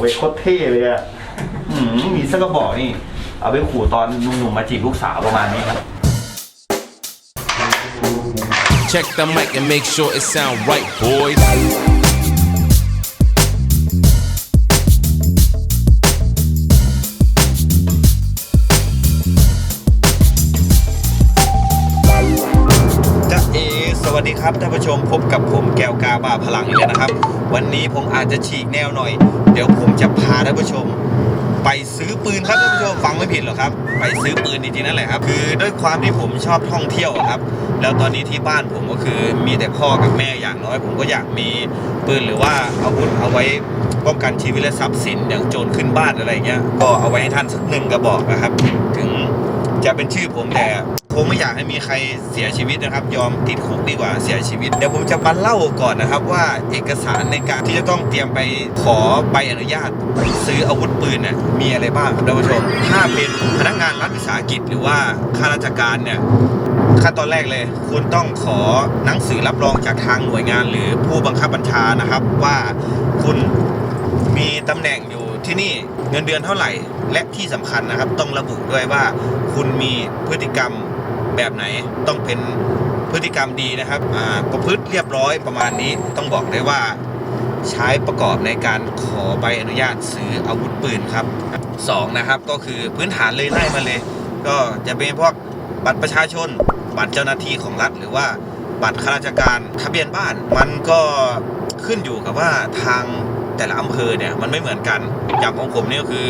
ไว้ยโคตรเท่เลยอะอืมมีสักกระบอกนี่ เอาไปขู่ตอนหนุ่มๆมาจีบลูกสาวประมาณนี้ครับ Check the mic and make sure it sound right, boys. ครับท่านผู้ชมพบกับผมแก้วกาบ้าพลังอีกแล้วนะครับ วันนี้ผมอาจจะฉีกแนวหน่อย เดี๋ยวผมจะพาท่านผู้ชม ไปซื้อปืนครับท่านผู้ชมฟังไม่ผิดหรอกครับ ไปซื้อปืนจริงๆนั่นแหละครับคือด้วยความที่ผมชอบท่องเที่ยวครับ แล้วตอนนี้ที่บ้านผมก็คือมีแต่พ่อกับแม่อย่างน้อย ผมก็อยากมีปืนหรือว่าอาวุธเอาไว้ป้องกันชีวิตและทรัพย์สินอย่างโจรขึ้นบ้านอะไรเงี้ยก็เอาไว้ให้ท่านสักหนึ่งกระบอกนะครับ ถึงจะเป็นชื่อผมแต่ คงไม่อยากให้มีใครเสียชีวิตนะครับ ยอมติดคุกดีกว่าเสียชีวิต เดี๋ยวผมจะมาเล่าก่อนนะครับว่าเอกสารในการที่จะต้องเตรียมไปขอใบอนุญาต ซื้ออาวุธปืนเนี่ยมีอะไรบ้างครับท่านผู้ชม ถ้าเป็นพนักงานรัฐวิสาหกิจหรือว่าข้าราชการเนี่ยขั้นตอนแรกเลย คุณต้องขอหนังสือรับรองจากทางหน่วยงาน หรือผู้บังคับบัญชานะครับ ว่าคุณมีตำแหน่งอยู่ที่นี่เงินเดือนเท่าไหร่ และที่สำคัญนะครับ ต้องระบุด้วยว่าคุณมีพฤติกรรม แบบไหนต้องเป็นพฤติกรรมดีนะครับประพฤติเรียบร้อยประมาณนี้ต้องบอกได้ว่าใช้ประกอบในการขอใบอนุญาตซื้ออาวุธปืนครับสองนะครับก็คือพื้นฐานเลยไล่มาเลย ก็จะเป็นพวกบัตรประชาชน บัตรเจ้าหน้าที่ของรัฐ หรือว่าบัตรข้าราชการทะเบียนบ้าน มันก็ขึ้นอยู่กับว่าทางแต่ละอำเภอเนี่ยมันไม่เหมือนกันอย่างของผมนี่ก็คือ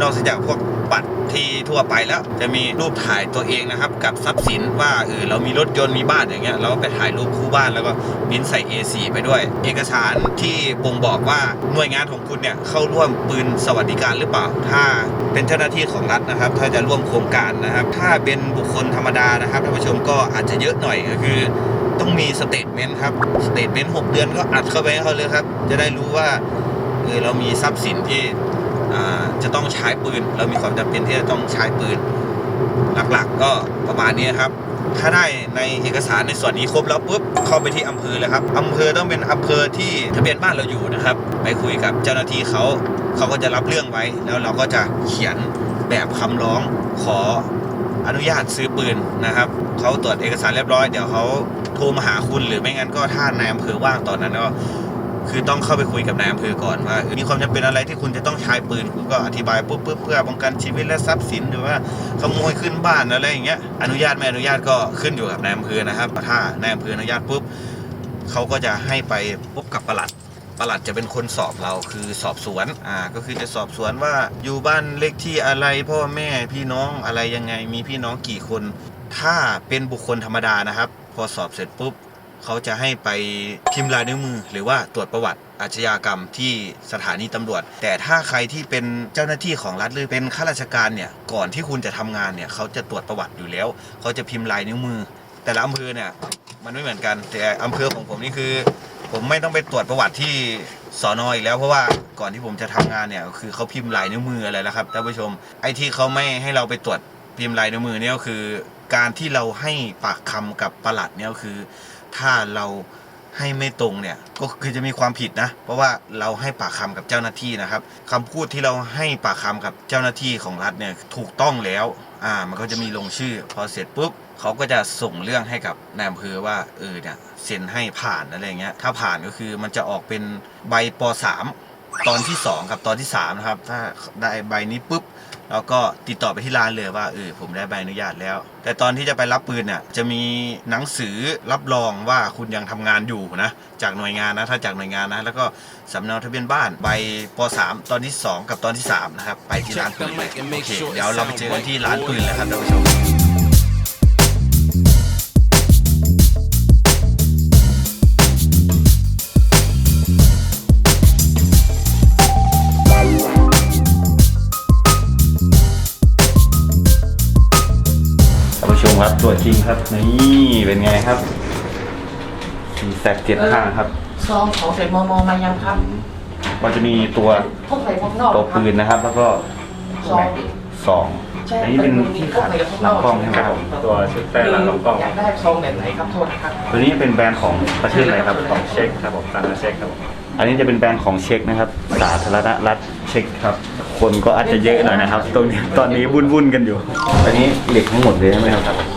นอกจากพวกบัตรที่ทั่วไปแล้ว จะมีรูปถ่ายตัวเองนะครับ กับทรัพย์สินว่าเออเรามีรถยนต์มีบ้านอย่างเงี้ยเราก็ไปถ่ายรูปคู่บ้านแล้วก็บินใส่ A4 ไปด้วย เอกสารที่บ่งบอกว่าหน่วยงานของคุณเนี่ยเข้าร่วมปืนสวัสดิการหรือเปล่า ถ้าเป็นเจ้าหน้าที่ของรัฐนะครับ ถ้าจะร่วมโครงการนะครับ ถ้าเป็นบุคคลธรรมดานะครับท่านผู้ชมก็อาจจะเยอะหน่อยก็คือต้องมีสเตทเมนต์ครับสเตทเมนต์หกเดือนก็อัดเข้าไปให้เขาเลยครับ จะได้รู้ว่าเออเรามีทรัพย์สินที่ จะต้องใช้ปืน เรามีความจำเป็นที่จะต้องใช้ปืน หลักๆ ก็ประมาณนี้ครับ ถ้าได้ในเอกสารในส่วนนี้ครบแล้วปุ๊บเข้าไปที่อำเภอเลยครับอำเภอต้องเป็นอำเภอที่ทะเบียนบ้านเราอยู่นะครับ ไปคุยกับเจ้าหน้าที่เขาเขาก็จะรับเรื่องไว้ แล้วเราก็จะเขียนแบบคำร้องขออนุญาตซื้อปืนนะครับเขาตรวจเอกสารเรียบร้อยเดี๋ยวเขาโทรมาหาคุณหรือไม่งั้นก็ถ้านายอำเภอว่างตอนนั้นก็ คือต้องเข้าไปคุยกับนายอำเภอก่อนว่ามีความจำเป็นอะไรที่คุณจะต้องใช้ปืนคุณก็อธิบายปุ๊บปุ๊บเพื่อป้องกันชีวิตและทรัพย์สินหรือว่าขโมยขึ้นบ้านอะไรอย่างเงี้ยอนุญาตไม่อนุญาตก็ขึ้นอยู่กับนายอำเภอนะครับถ้านายอำเภออนุญาตปุ๊บเขาก็จะให้ไปพบกับปลัดปลัดจะเป็นคนสอบเราคือสอบสวน อ่า ก็คือจะสอบสวนว่าอยู่บ้านเลขที่อะไรพ่อแม่พี่น้องอะไรยังไง มีพี่น้องกี่คน ถ้าเป็นบุคคลธรรมดานะครับ พอสอบเสร็จปุ๊บ เขาจะให้ไปพิมพ์ลายนิ้วมือ หรือว่าตรวจประวัติอาชญากรรมที่สถานีตำรวจ แต่ถ้าใครที่เป็นเจ้าหน้าที่ของรัฐหรือเป็นข้าราชการเนี่ยก่อนที่คุณจะทำงานเนี่ยเขาจะตรวจประวัติอยู่แล้ว เขาจะพิมพ์ลายนิ้วมือ แต่ละอำเภอเนี่ยมันไม่เหมือนกัน แต่อำเภอของผมนี่คือ ผมไม่ต้องไปตรวจประวัติที่สอนอีกแล้วเพราะว่าก่อนที่ผมจะทำงานเนี่ยคือเขาพิมพ์ลายนิ้วมืออะไรแล้วครับท่านผู้ชมไอ้ที่เขาไม่ให้เราไปตรวจพิมพ์ลายนิ้วมือเนี่ยก็คือ การที่เราให้ปากคำกับประหลัดเนี่ยก็คือ ถ้าเราให้ไม่ตรงเนี่ยก็คือจะมีความผิดนะ เพราะว่าเราให้ปากคำกับเจ้าหน้าที่นะครับคำพูดที่เราให้ปากคำกับเจ้าหน้าที่ของรัฐเนี่ยถูกต้องแล้วอ่ามันก็จะมีลงชื่อ พอเสร็จปุ๊บเขาก็จะส่งเรื่องให้กับนายอำเภอว่าเออเนี่ยเซ็นให้ผ่านอะไรเงี้ยถ้าผ่านก็คือมันจะออกเป็นใบป .3 ตอนที่ 2 กับตอนที่3นะครับถ้าได้ใบนี้ปุ๊บ แล้วก็ติดต่อไปที่ร้านเลยว่าเออผมได้ใบอนุญาตแล้ว แต่ตอนที่จะไปรับปืนเนี่ยจะมีหนังสือรับรองว่าคุณยังทำงานอยู่นะจากหน่วยงานนะถ้าจากหน่วยงานนะแล้วก็สำเนาทะเบียนบ้านใบป .3 ตอนที่ 2 กับตอนที่3นะครับไปที่ร้านปืนเลยโอเคเดี๋ยวเราไปเจอกันที่ร้านปืนเลยครับท่านผู้ชม รับตัวจริงครับ นี่เป็นไงครับมีแสกเจ็ดข้างครับ ซองของใส่มอมอมายังครับก็จะมีตัวพวกใส่พวกนอกตัวปืนนะครับ แล้วก็ซองซสองอันนี้เป็นที่ขัดลำกล้องใช่ไหมครับตัวชุดแต่หลังลำกล้องอยากได้ทรงแบบไหนครับโทษนะครับตัวนี้เป็นแบรนด์ของประเทศอะไรครับของเช็คครับผมตามเช็คครับผมอันนี้จะเป็นแบรนด์ของเช็คนะครับ สาธารณรัฐเช็คครับ คนก็อาจจะเยอะหน่อยนะครับ ตรงนี้ตอนนี้วุ่นวุ่นๆกันอยู่ อันนี้เหล็กทั้งหมดเลยใช่ไหมครับ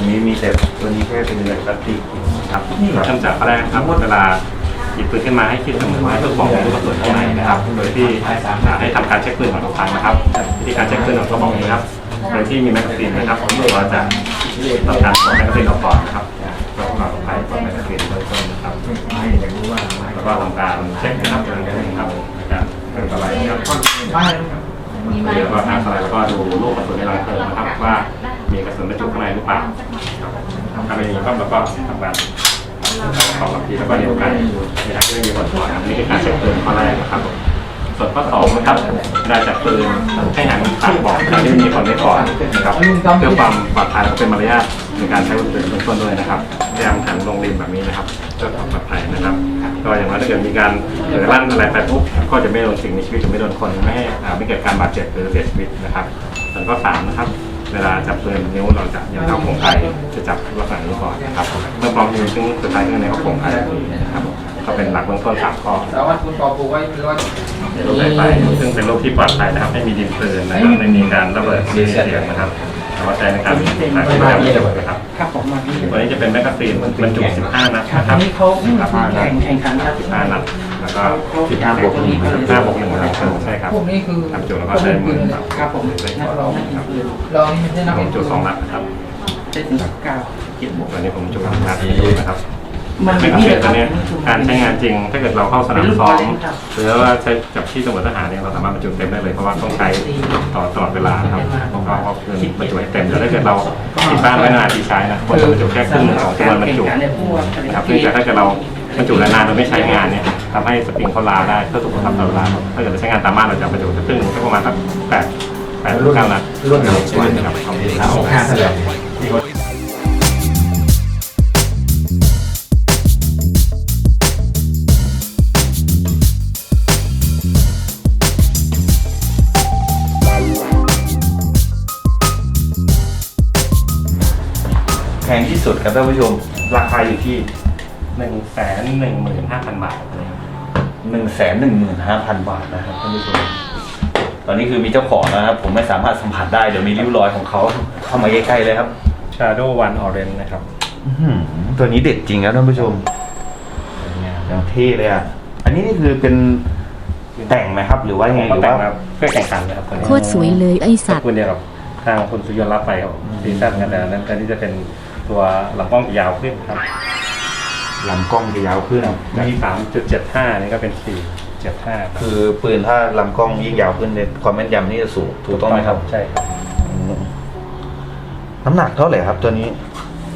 อันนี้มีแต่ตัวนี้แค่เป็นเหล็กพลาสติกครับเริ่มจากแรกครับเวลาหยิบปืนขึ้นมาให้คิดเสมอว่าลูกบอลมีลูกกระสุนข้างในนะครับ โดยที่ให้ทำการเช็คปืนก่อนทุกครั้งนะครับวิธีการเช็คปืนของกระบอกนี้ครับโดยที่มีแมกกาซีนนะครับผมเราจะทำการถอดแมกกาซีนออกก่อนนะครับเพื่อความปลอดภัยของแมกกาซีนเบื้องต้นนะครับแล้วก็ทำการเช็คนะครับนะครับการเปิดอะไรนะครับเรียกว่าทางสไลด์แล้วก็ดูลูกกระสุนในรังเพลิงนะครับว่า มีกระสุนบรรจุข้างในหรือเปล่าครับถ้าไม่มีก็เราก็ทำการสองนาทีแล้วก็เดียวกันในทางที่ไม่มีผลก่อนอันนี้คือการเช็คปืนข้อแรกนะครับผมส่วนข้อสองนะครับเวลาจับปืนให้หันปากบอกทางที่มีคนไม่ก่อนนะครับเพื่อความปลอดภัยและเป็นมารยาทในการใช้อาวุธปืนเบื้องต้นด้วยนะครับพยายามหันลงริมแบบนี้นะครับเพื่อความปลอดภัยนะครับก็อย่างน้อยถ้าเกิดมีการเกิดลั่นอะไรไปปุ๊บก็จะไม่โดนสิ่งมีชีวิตจะไม่โดนคนไม่ให้อ่าไม่เกิดการบาดเจ็บหรือเสียชีวิตนะครับ ส่วนข้อสามนะครับ เวลาจับปืนนิ้วเราจะยังเท้าโครงไทยจะจับลักษณะนี้ก่อนนะครับเมื่อพร้อมนิ้วซึ่งสุดท้ายก็ในข้อโครงไทยนะครับก็เป็นหลักเบื้องต้นสามข้อแล้วว่าคุณปอปูไว้ร้อยรูปสายไฟซึ่งเป็นรูปที่ปลอดภัยนะครับ ไม่มีดินปืนนะครับไม่มีการระเบิดมีเสียงนะครับ แต่ว่าใช้ในการถ่ายภาพนะครับครับผมมาพี่วันนี้จะเป็นแมกกาซีนบรรจุ 15 นัดนะครับอันนี้เขาแข่งแข่งขันครับ15นัดแล้วก็15บวกหนึ่ง15บวกหนึ่งนะครับใช่ครับพวกนี้คือทำจุดแล้วก็ใช้มือครับครับผมนักร้องนักปืนลองนี่ไม่ใช่นักผมจุดสองนัดนะครับใช้ถึงเก้าเจ็ดบวกวันนี้ผมจุดนัดนะครับ มันแมเป็นกกาที่ซีนคตัรัวบเนี้ยการใช้งานจริง ถ้าเกิดเราเข้าสนามซ้อมหรือว่าใช้กับที่ตำรวจทหารเนี่ยเราสามารถบรรจุเต็มได้เลยเพราะว่าต้องใช้ต่อตลอดเวลานะครับเพราะว่าเอาคืนบรรจุให้เต็มแล้วถ้าเกิดเราติดบ้านไว้นานที่ใช้นะควรจะบรรจุแค่ครึ่งหนึ่งของจำนวนบรรจุนะครับเนื่องจากถ้าเกิดเราบรรจุนานๆโดยไม่ใช้งานเนี่ยทำให้สปริงเขาลาได้เพื่อสุขภาพตลอดเวลาครับถ้าเกิดเราใช้งานตามบ้านเราจะบรรจุสักครึ่งหนึ่งก็ประมาณสักแปดแปดรุ่นเก้านัดรุ่นรุ่นนะครับของที่เขาห้าสิบ สุดครับท่านผู้ชม ราคาอยู่ที่หนึ่งแสนหนึ่งหมื่นห้าพันบาทนะครับหนึ่งแสนหนึ่งหมื่นห้าพันบาทนะครับท่านผู้ชม ตอนนี้คือมีเจ้าของแล้วนะครับ ผมไม่สามารถสัมผัสได้เดี๋ยวมีริ้วรอยของเขาเข้ามาใกล้ๆเลยครับ Shadow One Orange นะครับอื้อหือตัวนี้เด็ดจริงครับท่านผู้ชมอย่างเท่เลยอะ อันนี้นี่คือเป็นแต่งไหมครับ หรือว่ายังไงหก็รือแต่งว่า มาเพื่อแข่งขันนะครับตัวนี้โคตรสวยเลยไอสัตว์ คุณเดียวกับทางคุณสุริยนต์รับไปครับซีซั่นกันแล้วนั้นแต่นี่จะเป็น ตัวลำกล้องยาวขึ้นครับลำกล้องจะยาวขึ้นจากมีสามจุดเจ็ดห้านี่ก็เป็นสี่เจ็ดห้าคือปืนถ้าลำกล้องยิ่งยาวขึ้นเนี่ยความแม่นยำนี่จะสูงถูกต้องไหมครับ ใช่ครับอืมน้ำหนักเท่าไหร่ครับตัวนี้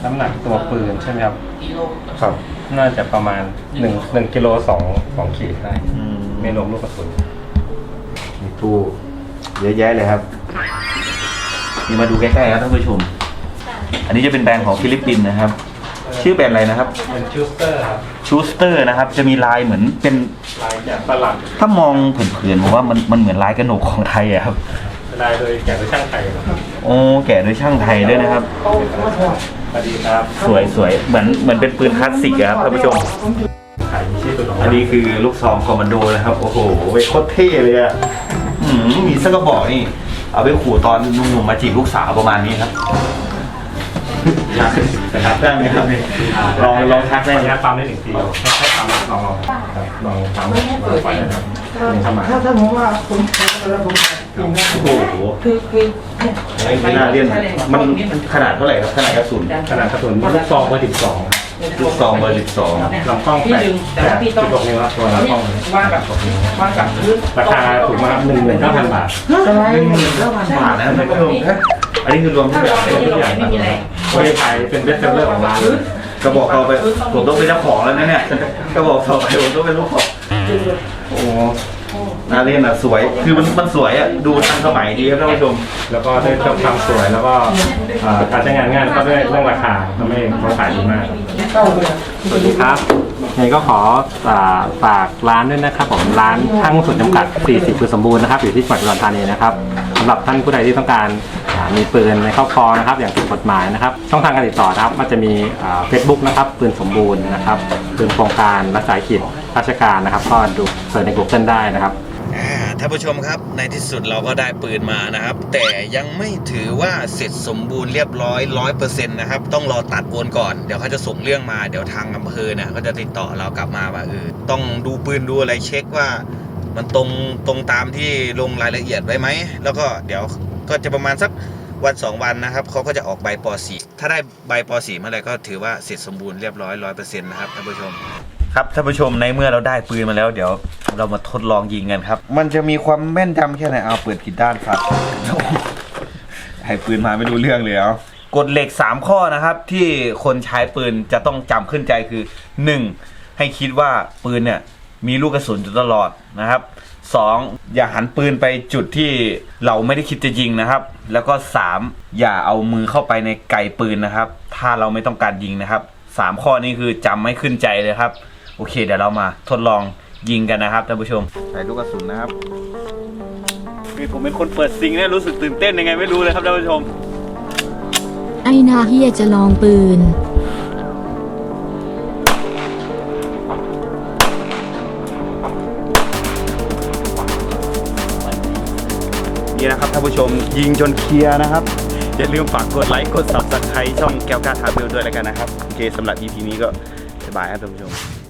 น้ำหนักตัวปืนใช่ไหมครับกิโลครับ น่าจะประมาณหนึ่งหนึ่งกิโลสองสองขีดได้อืมไม่รวมลูกกระสุนมีตู้เยอะแยะเลยครับนี่มาดูใกล้ๆครับท่านผู้ชม อันนี้จะเป็นแบรนด์ของฟิลิปปินส์นะครับ ชื่อแบรนด์อะไรนะครับเป็นชูสเตอร์ครับชูสเตอร์นะครับ จะมีลายเหมือนเป็นลายจากฝรั่งถ้ามองเผินๆผมว่ามันมันเหมือนลายกระหนกของไทยอะครับลายโดยแกะโดยช่างไทยครับโอ้แกะโดยช่างไทยด้วยนะครับ สวัสดีครับสวยสวยเหมือนเหมือนเป็นปืนคลาสสิกอะครับท่านผู้ชม ขายมีชื่อตัวของอันนี้คือลูกซองคอมมานโดนะครับ โอ้โหเว้ยโคตรเท่เลยอะอืมมีสักกระบอกนี่ เอาไปขู่ตอนหนุ่มๆมาจีบลูกสาวประมาณนี้ครับ ทักได้ไหมครับลองลองทักได้ไหมระคยะรับปั๊มได้หนึ่งทีแค่ปั๊มลองลองครับลองปั๊มลองไปนะครับลองเข้ามาถ้าถ้าผมว่าผมแล้วผมกินนะโอ้โหคือคือไม่น่าเลี่ยนมันขนาดเท่าไหร่ครับขนาดกระสุนขนาดกระสุนลูกซองเบอร์สิบสองครับลูกซองเบอร์สิบสองลำกล้องพี่แปดดึงแต่แปว่าดพี่จุต้องดหกนิ้วครับตัวลำกล้องวางกับวางกับพื้นราคาถูกมากหนึ่งหมื่นเก้าพันบาทอะไรหนึ่งแล้วพันบาทนะครับท่านผู้ชม อันนี้คือรวมทุถ้ากอย่าเรางไม่เลยมีเราไม่มีแรงประเทศไทยเป็นเบสเซลเลอร์ของร้านเลยกระบอกเราไปผมต้องเป็นเจ้าของแล้วนะเนี่ยกระบอกต่อไปผมต้องเป็นลูกของโอ้น่าเล่นอะสวย คือมันมันสวยอะดูทันสมัยดีครับท่านผู้ชมแล้วก็ด้วยเจ้าความสวยแล้วก็เอ่อการใช้งานง่ายแล้วก็ด้วยเรื่องราคาทำให้เขาขายดีมากเข้าเลยสวัสดีครับยังไงก็ขออ่าฝากร้านด้วยนะครับผมร้านทั้งสุดจำกัด 40คือสมบูรณ์นะครับอยู่ที่จังหวัดอุดรธานีนะครับอำำหรับท่านผู้ใดที่ต้องการอ่า มีปืนในครอบครองนะครับ อย่างถูกกฎหมายนะครับ ช่องทางการติดต่อนะครับก็จะมีเฟซบุ๊กนะครับปืนสมบูรณ์นะครับปืนโครงการรักษาขีดราชการนะครับ ก็ดูเสิร์ชใน Google ได้นะครับท่านผู้ชมครับในที่สุดเราก็ได้ปืนมานะครับ แต่ยังไม่ถือว่าเสร็จสมบูรณ์เรียบร้อยร้อยเปอร์เซ็นต์นะครับ ต้องรอตัดโอนก่อนเดี๋ยวเขาจะส่งเรื่องมาเดี๋ยวทางอำเภอเนี่ยก็จะติดต่อเรากลับมาว่าเออต้องดูปืนดูอะไรเช็คว่า มันตรงตรงตามที่ลงรายละเอียดไว้ไหม แล้วก็เดี๋ยวก็จะประมาณสักวันสองวันนะครับเขาก็จะออกใบป .4 ถ้าได้ใบป .4 เมื่อไหร่ก็ถือว่าเสร็จสมบูรณ์เรียบร้อยร้อยเปอร์เซ็นต์นะครับท่านผู้ชม ครับท่านผู้ชมในเมื่อเราได้ปืนมาแล้วเดี๋ยวเรามาทดลองยิงกันครับ มันจะมีความแม่นยำแค่ไหนเอาเปิดผิดด้านครับให้ปืนมาไม่รู้เรื่องเลยเอากฎเหล็ก 3 ข้อนะครับที่คนใช้ปืนจะต้องจำขึ้นใจคือ 1. ให้คิดว่าปืนเนี่ย มีลูกกระสุนอยู่ตลอดนะครับ 2. อย่าหันปืนไปจุดที่เราไม่ได้คิดจะยิงนะครับ แล้วก็ 3. อย่าเอามือเข้าไปในไกปืนนะครับ ถ้าเราไม่ต้องการยิงนะครับ 3 ข้อนี้คือจำไม่ขึ้นใจเลยครับ โอเค เดี๋ยวเรามาทดลองยิงกันนะครับท่านผู้ชมใส่ลูกกระสุนนะครับคือผมเป็นคนเปิดซิงเนี่ยรู้สึกตื่นเต้นยังไงไม่รู้เลยครับท่านผู้ชม ไอ้นาเฮียจะลองปืน ท่านผู้ชมยิงจนเคลียร์นะครับ อย่าลืมฝากกดไลค์กด subscribe ช่องแก้วกล้าทาเบลด้วยแล้วกันนะครับ โอเคสำหรับ EP นี้ก็บ๊ายบายครับท่านผู้ชม